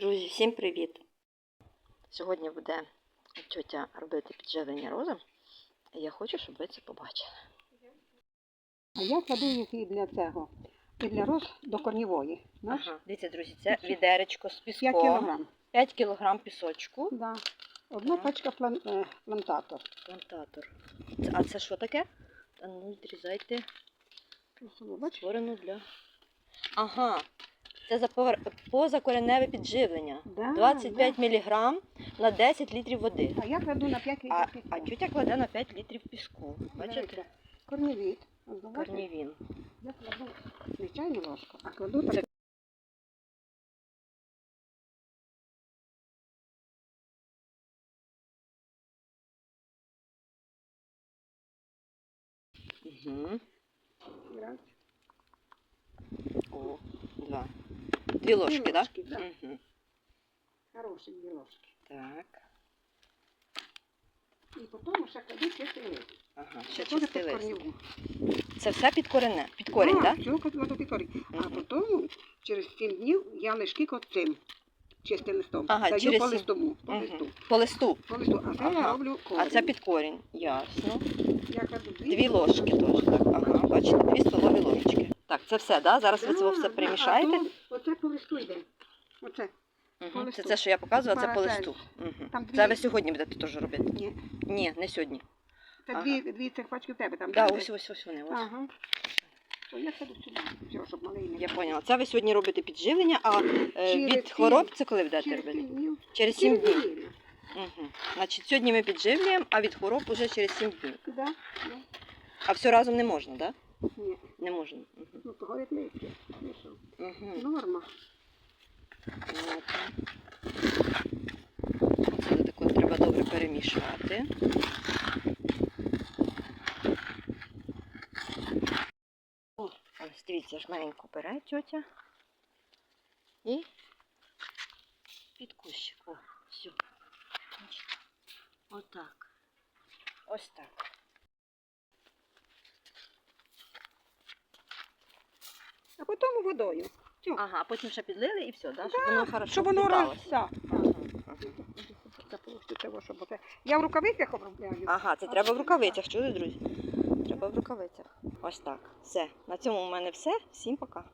Друзі, всім привіт! Сьогодні буде тьотя робити підживлення розом, і я хочу, щоб ви це побачили. А я кладу їх і для цього, і для роз до корнівої. Ага. Дивіться, друзі, це відеречко з 5 піском, кілограм. 5 кг пісочку, Да. Одна Так. пачка план, е, плантатор. плантатор. Це- А це що таке? Та ну, відрізайте Бачиш? сторону для. Ага. Це за позакореневе підживлення. Да, 25 мг на 10 літрів води. А я кладу на 5 А, літрів а піску. тютя кладе на 5 літрів піску. Бачите? Дивіться, Корнівіт. Корнівін. Я кладу не чайну ложку, а кладу так. Угу. Раз. О, два. Дві ложки, так? ложки, да. Угу. Хороші дві ложки. Так. І потім ще кладу чистий лист. Ага, ще корніву. Це все під корене, під корінь, так? Цього кладу під корінь. А Мгм. потім через 7 днів я лишки цим чистим листом. Ага, Даю через по листому. По Мгм. листу. По листу. По листу. А це я роблю корінь. А це під корінь. Ясно. Я кладу Дві ложки теж. Так. Ага, бачите, дві столові ложечки. Так, це все, да? Зараз ви це все да, перемішаєте. а то Оце по листу йде. Оце. по Угу. Це листу. те, що я показувала, це по листу. Угу. Там Це ви сьогодні будете теж робити? Ні. Ні, не сьогодні. Це Ага. дві, дві цих пачки в тебе там. Так, ось ось ось вони. Ось. Ага. То я кладу сюди. Все, щоб малий не Я поняла. Це ви сьогодні робите підживлення, а е, Через від сім- хвороб це коли будете Через робити? сім днів. Через 7 Через днів. неділю. Угу. Значить, сьогодні ми підживлюємо, а від хвороб уже через 7 днів. Да? Да. А все разом не можна, так? Да? Ні. Не можна. Угу. Ну, того як листя. Ну, що? Угу. Норма. Це так от треба добре перемішати. О, ось дивіться, жменьку бере тьотя. І під кущик. О, все. Отак. Ось так. А потім водою. Ага, потім ще підлили і все, да? щоб Да, воно хорошо Щоб воно роз... Да. Щоб оце. Я в рукавицях обробляю. Ага, це треба в рукавицях, чули, друзі? Треба в рукавицях. Ось так. Все. На цьому в мене все. Всім пока.